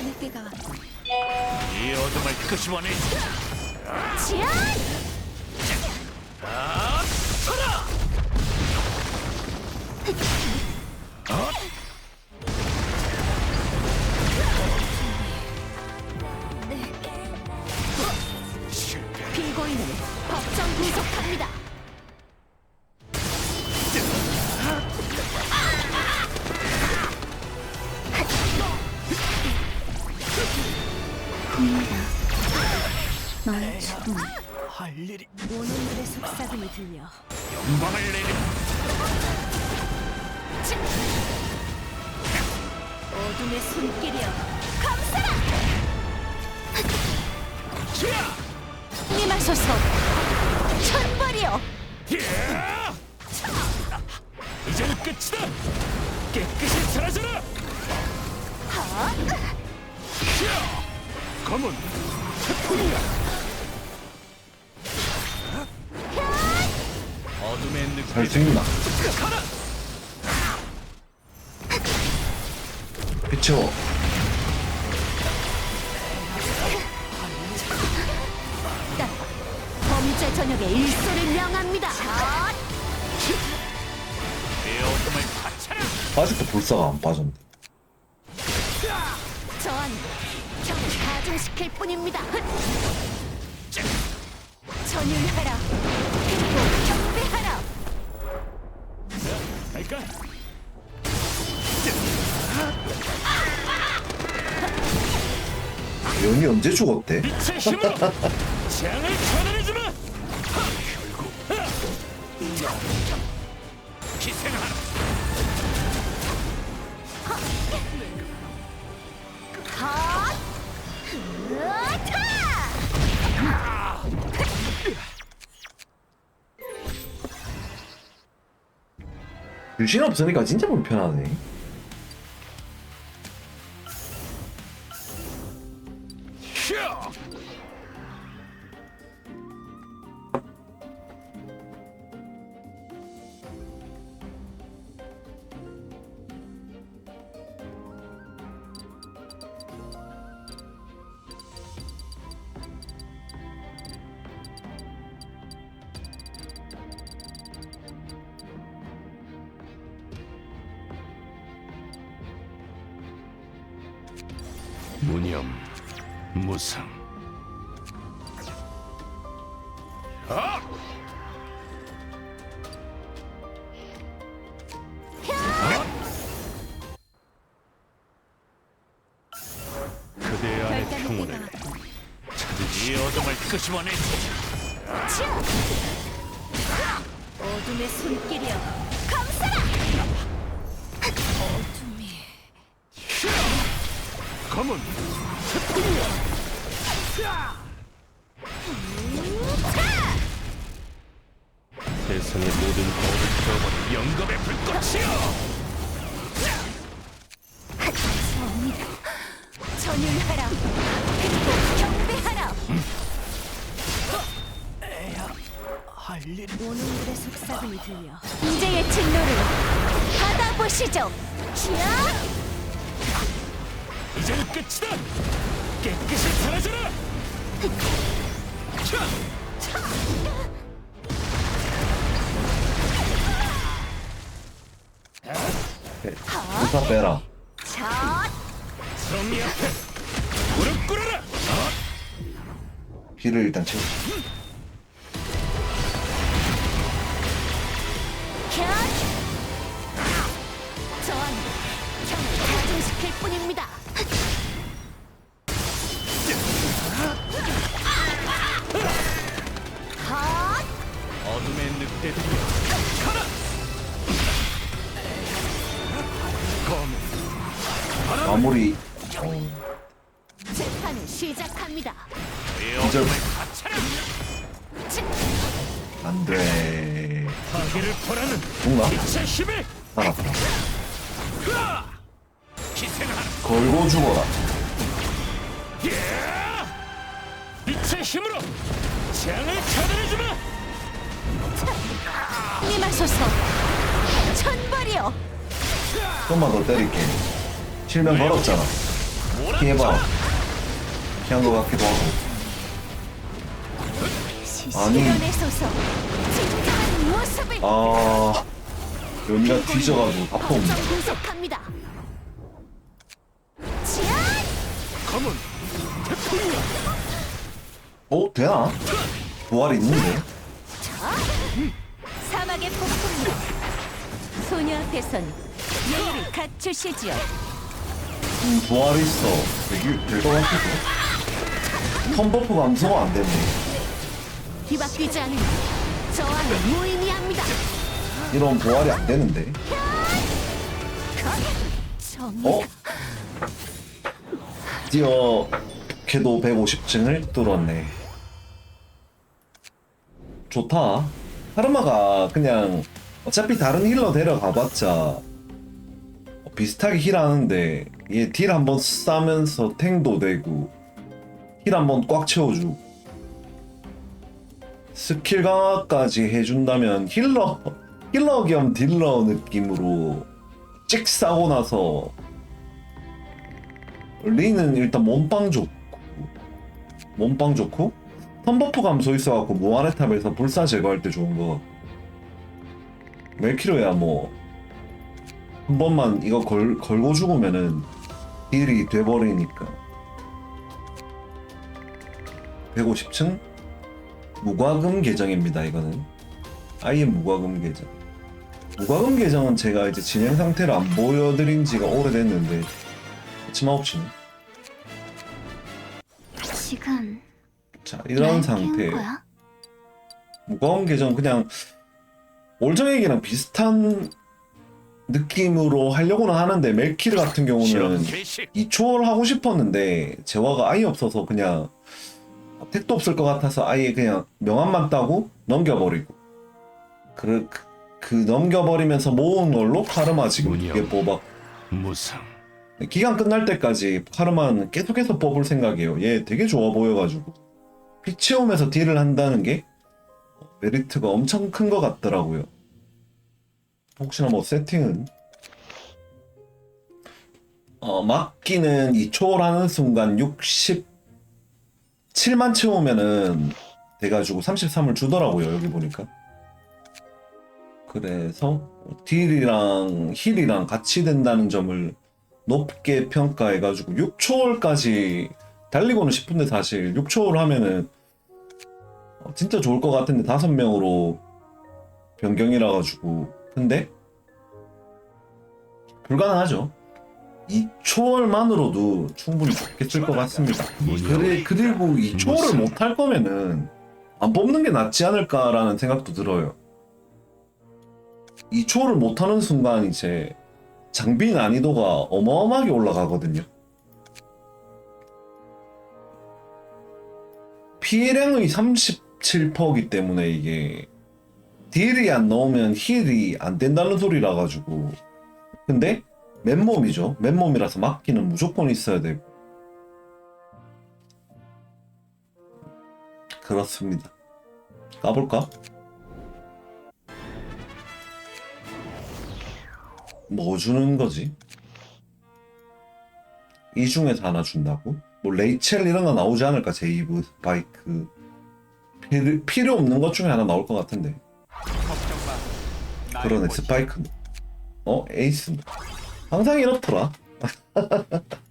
결단의 때가 왔군. 이 어둠을 끄집어내 지연! 아, 서라! 실 너의 죽음 할 일이 오는 물의 속삭임이 들려 영광을 내리 어둠의 손길이여 감싸라! 자! 임하소서 천벌이여 야! 이젠 끝이다. 깨끗이 사라져라. 하! 야! 검은 태풍이야. 어둠의 잘 생긴다. 가라. 비춰. 범죄 저녁에 일소를 명합니다 내 어둠을 바쳐라. 아직도 불사가 안 빠졌네. 가중시킬 뿐입니다 전율하라 그리고 경배하라 갈까? 연이 언제 죽었대? 빛의 힘으로 재앙을 전환해주마. 결국 기생하라. 유신 없으니까 진짜 불편하네. 무념 무상 아! 그대 안의 결단의 평온을 때가 왔군 찾으시 이 어둠을 끄집어내! 어둠의 손길이여 감싸라! 어둠이 검은 태풍이야 세상의 모든 거울을 태워버린 영겁의 불꽃이여! 정의다 전율하라 그리고 경배하라 할 일이 오는 물의 속삭임이 들려 이제의 진노를 받아보시죠. 치아 이젠 끝이다 깨끗이 사라져라 차! 불사 빼라. 자 정리 앞에 무릎 꿇어라 피를 일단 채워. 캬전경 재판을 시작합니다 이 이절 어둠을 바쳐라 치, 안 돼. 파괴를 벌하는 뭔가? 빛의 힘을! 기생하라 걸고 죽어라. 예! 빛의 힘으로 재앙을 차단해주마 임하소서 천벌이여 좀만 더 때릴게. 실명 걸었잖아. 피해봐 피한 것 같기도 하고 아니. 모습을 아 여기가 뒤져가지고 태풍이야. 어? 되나? 부활이 있는데? 사막의 폭풍으로 소녀 앞에선 예의를 갖추시지요. 음, 부활이 있어. 되게 될것 같기도 턴버프 감소가 안 뒤바뀌지 않으면 무의미합니다. 이런 부활이 안 되는데. 어? 드디어 걔도 150층을 뚫었네. 좋다. 하르마가 그냥 어차피 다른 힐러 데려가봤자 비슷하게 힐하는데 얘 딜 한번 싸면서 탱도 되고 힐 한번 꽉 채워주고 스킬 강화까지 해준다면 힐러 힐러 겸 딜러 느낌으로 찍 싸고 나서 리는 일단 몸빵 좋고 몸빵 좋고 턴버프 감소 있어갖고 무한의 탑에서 불사 제거할 때 좋은 거. 멜키로야 뭐 한 번만 이거 걸, 걸고 죽으면은 딜이 돼버리니까. 150층? 무과금 계정입니다 이거는. 아예 무과금 계정. 무과금 계정은 제가 이제 진행 상태를 안 보여드린 지가 오래됐는데 치마옵시네. 지금 자 이런 상태? 무거운 계정 그냥 올정액이랑 비슷한 느낌으로 하려고는 하는데 멜키르 같은 경우는 실험 개시. 2초월 하고 싶었는데 재화가 아예 없어서 그냥 택도 없을 것 같아서 아예 그냥 명함만 따고 넘겨버리고 그, 그, 그 넘겨버리면서 모은 걸로 카르마 지금. 두개 뽑아 무상. 기간 끝날 때까지 카르마는 계속해서 뽑을 생각이에요 얘 되게 좋아 보여가지고 피 채우면서 딜을 한다는 게 메리트가 엄청 큰 것 같더라고요 혹시나 뭐 세팅은? 어, 막기는 이 초월하는 순간 67만 채우면은 돼가지고 33을 주더라고요 여기 보니까. 그래서 딜이랑 힐이랑 같이 된다는 점을 높게 평가해가지고 6초월까지 달리고는 싶은데 사실 6초월 하면은 어, 진짜 좋을 것 같은데 다섯 명으로 변경이라 가지고 근데 불가능하죠. 2초월만으로도 충분히 좋겠을 것 같습니다. 그래, 그리고 2초월을 못 할 거면은 안 뽑는 게 낫지 않을까라는 생각도 들어요. 2초월을 못 하는 순간 이제 장비 난이도가 어마어마하게 올라가거든요. 피해량의 37%이기 때문에 이게 딜이 안 넣으면 힐이 안 된다는 소리라 가지고 근데 맨몸이죠. 맨몸이라서 막기는 무조건 있어야 되고 그렇습니다. 까볼까? 뭐 주는 거지? 이 중에서 하나 준다고? 뭐 레이첼 이런 거 나오지 않을까? 제이브 바이크 필요 없는 것 중에 하나 나올 것 같은데 그러네. 스파이크. 어? 에이스? 항상 이렇더라